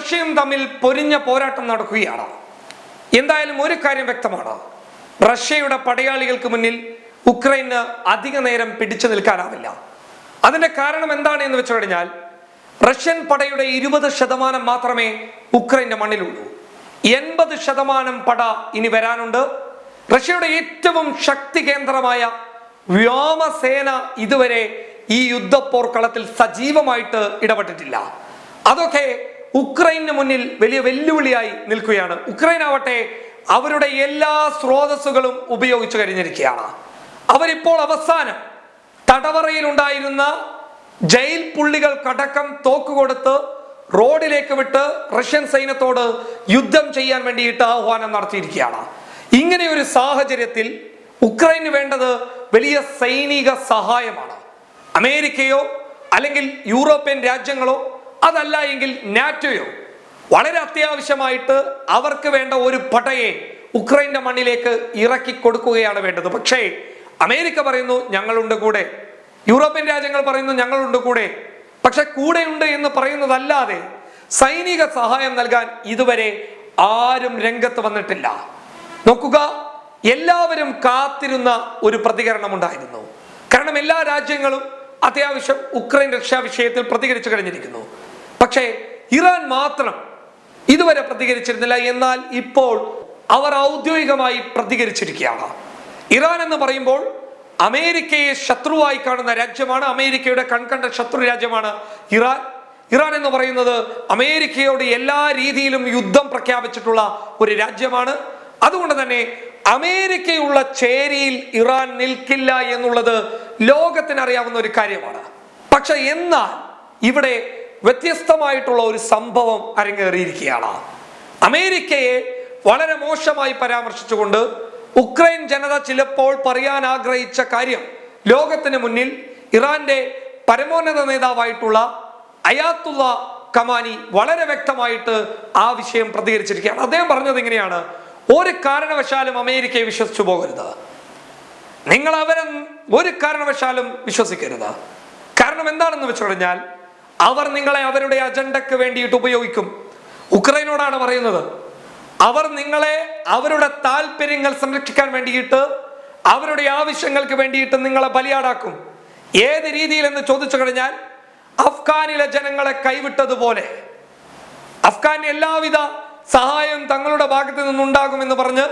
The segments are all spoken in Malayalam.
റഷ്യയും തമ്മിൽ പൊരിഞ്ഞ പോരാട്ടം നടക്കുകയാണ്. എന്തായാലും ഒരു കാര്യം വ്യക്തമാണ്. റഷ്യയുടെ പടയാളികൾക്ക് മുന്നിൽ ഉക്രൈന് അധിക നേരം പിടിച്ചു നിൽക്കാനാവില്ല. അതിന്റെ കാരണം എന്താണ് എന്ന് വെച്ചു കഴിഞ്ഞാൽ റഷ്യൻ പടയുടെ ഇരുപത് ശതമാനം മാത്രമേ ഉക്രൈന്റെ മണ്ണിലുള്ളൂ. എൺപത് ശതമാനം പട ഇനി വരാനുണ്ട്. റഷ്യയുടെ ഏറ്റവും ശക്തി കേന്ദ്രമായ വ്യോമസേന ഇതുവരെ ഈ യുദ്ധപ്പോർക്കളത്തിൽ സജീവമായിട്ട് ഇടപെട്ടിട്ടില്ല. അതൊക്കെ ഉക്രൈന് മുന്നിൽ വലിയ വെല്ലുവിളിയായി നിൽക്കുകയാണ്. ഉക്രൈൻ ആവട്ടെ അവരുടെ എല്ലാ സ്രോതസ്സുകളും ഉപയോഗിച്ചു കഴിഞ്ഞിരിക്കുകയാണ്. അവരിപ്പോൾ അവസാനം തടവറയിലുണ്ടായിരുന്ന ജയിൽ പുള്ളികൾ പുള്ളികൾക്കടക്കം തോക്ക് കൊടുത്ത് റോഡിലേക്ക് വിട്ട് റഷ്യൻ സൈന്യത്തോട് യുദ്ധം ചെയ്യാൻ വേണ്ടിയിട്ട് ആഹ്വാനം നടത്തിയിരിക്കുകയാണ്. ഇങ്ങനെ ഒരു സാഹചര്യത്തിൽ ഉക്രൈന് വേണ്ടത് വലിയ സൈനിക സഹായമാണ്. അമേരിക്കയോ അല്ലെങ്കിൽ യൂറോപ്യൻ രാജ്യങ്ങളോ അതല്ല എങ്കിൽ നാറ്റോയോ? വളരെ അത്യാവശ്യമായിട്ട് അവർക്ക് വേണ്ട ഒരു പടയെ ഉക്രൈന്റെ മണ്ണിലേക്ക് ഇറക്കി കൊടുക്കുകയാണ് വേണ്ടത്. പക്ഷേ അമേരിക്ക പറയുന്നു ഞങ്ങളുണ്ട് കൂടെ. യൂറോപ്യൻ രാജ്യങ്ങൾ പറയുന്നു ഞങ്ങളുണ്ട് കൂടെ. പക്ഷെ കൂടെയുണ്ട് എന്ന് പറയുന്നതല്ലാതെ സൈനിക സഹായം നൽകാൻ ഇതുവരെ ആരും രംഗത്ത് വന്നിട്ടില്ല. നോക്കുക എല്ലാവരും കാത്തിരുന്ന ഒരു പ്രതികരണം ഉണ്ടായിരുന്നു. കാരണം എല്ലാ രാജ്യങ്ങളും അത്യാവശ്യം ഉക്രൈൻ രക്ഷാ വിഷയത്തിൽ പ്രതികരിച്ചു കഴിഞ്ഞിരിക്കുന്നു. പക്ഷേ ഇറാൻ മാത്രം ഇതുവരെ പ്രതികരിച്ചിരുന്നില്ല. എന്നാൽ ഇപ്പോൾ അവർ ഔദ്യോഗികമായി പ്രതികരിച്ചിരിക്കുകയാണ്. ഇറാൻ എന്ന് പറയുമ്പോൾ അമേരിക്കയെ ശത്രുവായി കാണുന്ന രാജ്യമാണ്. അമേരിക്കയുടെ കൺകണ്ട ശത്രു രാജ്യമാണ് ഇറാൻ. ഇറാൻ എന്ന് പറയുന്നത് അമേരിക്കയോട് എല്ലാ രീതിയിലും യുദ്ധം പ്രഖ്യാപിച്ചിട്ടുള്ള ഒരു രാജ്യമാണ്. അതുകൊണ്ട് തന്നെ അമേരിക്കയുള്ള ചേരിയിൽ ഇറാൻ നിൽക്കില്ല എന്നുള്ളത് ലോകത്തിനറിയാവുന്ന ഒരു കാര്യമാണ്. പക്ഷെ എന്നാൽ ഇവിടെ വ്യത്യസ്തമായിട്ടുള്ള ഒരു സംഭവം അരങ്ങേറിയിരിക്കുകയാണ്. അമേരിക്കയെ വളരെ മോശമായി പരാമർശിച്ചുകൊണ്ട് ഉക്രൈൻ ജനത ചിലപ്പോൾ പറയാൻ ആഗ്രഹിച്ച കാര്യം ലോകത്തിന് മുന്നിൽ ഇറാന്റെ പരമോന്നത നേതാവായിട്ടുള്ള അയാത്തുള്ള കമാനി വളരെ വ്യക്തമായിട്ട് ആ വിഷയം പ്രതികരിച്ചിരിക്കുകയാണ്. അദ്ദേഹം പറഞ്ഞത് ഇങ്ങനെയാണ് ഒരു കാരണവശാലും അമേരിക്കയെ വിശ്വസിച്ചു പോകരുത്. നിങ്ങൾ അവരെ ഒരു കാരണവശാലും വിശ്വസിക്കരുത്. കാരണം എന്താണെന്ന് വെച്ചു കഴിഞ്ഞാൽ അവർ നിങ്ങളെ അവരുടെ അജണ്ടക്ക് വേണ്ടിയിട്ട് ഉപയോഗിക്കും. ഉക്രൈനോടാണ് പറയുന്നത്. അവർ നിങ്ങളെ അവരുടെ താല്പര്യങ്ങൾ സംരക്ഷിക്കാൻ വേണ്ടിയിട്ട് അവരുടെ ആവശ്യങ്ങൾക്ക് വേണ്ടിയിട്ട് നിങ്ങളെ ബലിയാടാക്കും. ഏത് രീതിയിൽ എന്ന് ചോദിച്ചു കഴിഞ്ഞാൽ അഫ്ഗാനിലെ ജനങ്ങളെ കൈവിട്ടതുപോലെ. അഫ്ഗാൻ എല്ലാവിധ സഹായം തങ്ങളുടെ ഭാഗത്ത് നിന്നുണ്ടാകുമെന്ന് പറഞ്ഞ്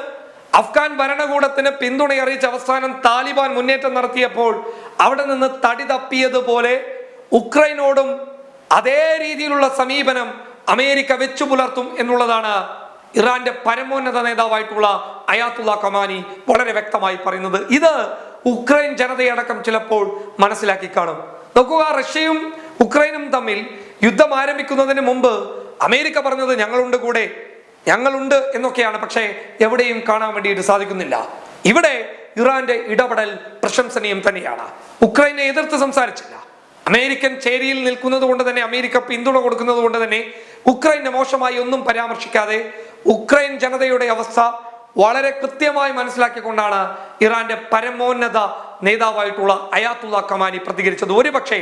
അഫ്ഗാൻ ഭരണകൂടത്തിന് പിന്തുണ അറിയിച്ച അവസാനം താലിബാൻ മുന്നേറ്റം നടത്തിയപ്പോൾ അവിടെ നിന്ന് തടി തപ്പിയതുപോലെ ഉക്രൈനോടും അതേ രീതിയിലുള്ള സമീപനം അമേരിക്ക വെച്ചു പുലർത്തും എന്നുള്ളതാണ് ഇറാന്റെ പരമോന്നത നേതാവായിട്ടുള്ള അയാത്തുള്ള കമാനി വളരെ വ്യക്തമായി പറയുന്നത്. ഇത് ഉക്രൈൻ ജനതയടക്കം ചിലപ്പോൾ മനസ്സിലാക്കി കാണും. നോക്കുക റഷ്യയും ഉക്രൈനും തമ്മിൽ യുദ്ധം ആരംഭിക്കുന്നതിന് മുമ്പ് അമേരിക്ക പറഞ്ഞത് ഞങ്ങളുണ്ട് കൂടെ ഞങ്ങളുണ്ട് എന്നൊക്കെയാണ്. പക്ഷേ എവിടെയും കാണാൻ വേണ്ടിയിട്ട് സാധിക്കുന്നില്ല. ഇവിടെ ഇറാന്റെ ഇടപെടൽ പ്രശംസനീയം തന്നെയാണ്. ഉക്രൈനെ എതിർത്ത് സംസാരിച്ചില്ല. അമേരിക്കൻ ചേരിയിൽ നിൽക്കുന്നത് കൊണ്ട് തന്നെ അമേരിക്ക പിന്തുണ കൊടുക്കുന്നത് കൊണ്ട് തന്നെ ഉക്രൈനെ മോശമായി ഒന്നും പരാമർശിക്കാതെ ഉക്രൈൻ ജനതയുടെ അവസ്ഥ വളരെ കൃത്യമായി മനസ്സിലാക്കിക്കൊണ്ടാണ് ഇറാന്റെ പരമോന്നത നേതാവായിട്ടുള്ള അയാത്തുള്ള കമാനി പ്രതികരിച്ചത്. ഒരുപക്ഷെ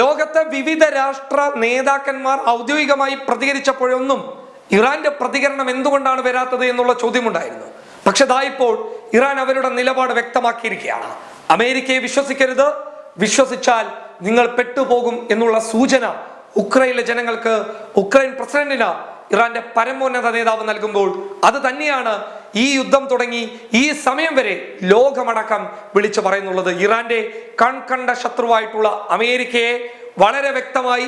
ലോകത്തെ വിവിധ രാഷ്ട്ര നേതാക്കന്മാർ ഔദ്യോഗികമായി പ്രതികരിച്ചപ്പോഴൊന്നും ഇറാന്റെ പ്രതികരണം എന്തുകൊണ്ടാണ് വരാത്തത് എന്നുള്ള ചോദ്യമുണ്ടായിരുന്നു. പക്ഷെ ദാ ഇപ്പോൾ ഇറാൻ അവരുടെ നിലപാട് വ്യക്തമാക്കിയിരിക്കുകയാണ്. അമേരിക്കയെ വിശ്വസിക്കരുത്. വിശ്വസിച്ചാൽ നിങ്ങൾ പെട്ടുപോകും എന്നുള്ള സൂചന ഉക്രൈനിലെ ജനങ്ങൾക്ക് ഉക്രൈൻ പ്രസിഡന്റിന് ഇറാന്റെ പരമോന്നത നേതാവ് നൽകുമ്പോൾ അത് തന്നെയാണ് ഈ യുദ്ധം തുടങ്ങി ഈ സമയം വരെ ലോകമടക്കം വിളിച്ചു പറയുന്നുള്ളത്. ഇറാന്റെ കൺകണ്ട ശത്രുവായിട്ടുള്ള അമേരിക്കയെ വളരെ വ്യക്തമായി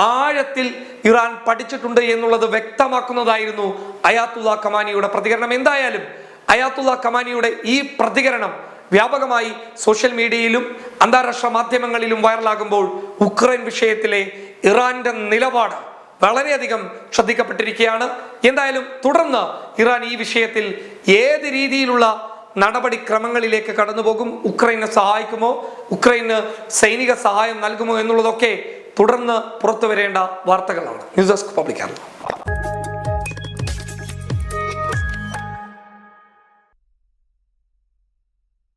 ആഴത്തിൽ ഇറാൻ പഠിച്ചിട്ടുണ്ട് എന്നുള്ളത് വ്യക്തമാക്കുന്നതായിരുന്നു അയാത്തുള്ള കമാനിയുടെ പ്രതികരണം. എന്തായാലും അയാത്തുള്ള കമാനിയുടെ ഈ പ്രതികരണം വ്യാപകമായി സോഷ്യൽ മീഡിയയിലും അന്താരാഷ്ട്ര മാധ്യമങ്ങളിലും വൈറലാകുമ്പോൾ ഉക്രൈൻ വിഷയത്തിലെ ഇറാന്റെ നിലപാട് വളരെയധികം ശ്രദ്ധിക്കപ്പെട്ടിരിക്കുകയാണ്. എന്തായാലും തുടർന്ന് ഇറാൻ ഈ വിഷയത്തിൽ ഏത് രീതിയിലുള്ള നടപടിക്രമങ്ങളിലേക്ക് കടന്നുപോകും? ഉക്രൈനെ സഹായിക്കുമോ? ഉക്രൈന് സൈനിക സഹായം നൽകുമോ എന്നുള്ളതൊക്കെ തുടർന്ന് പുറത്തു വരേണ്ട വാർത്തകളാണ്. News desk public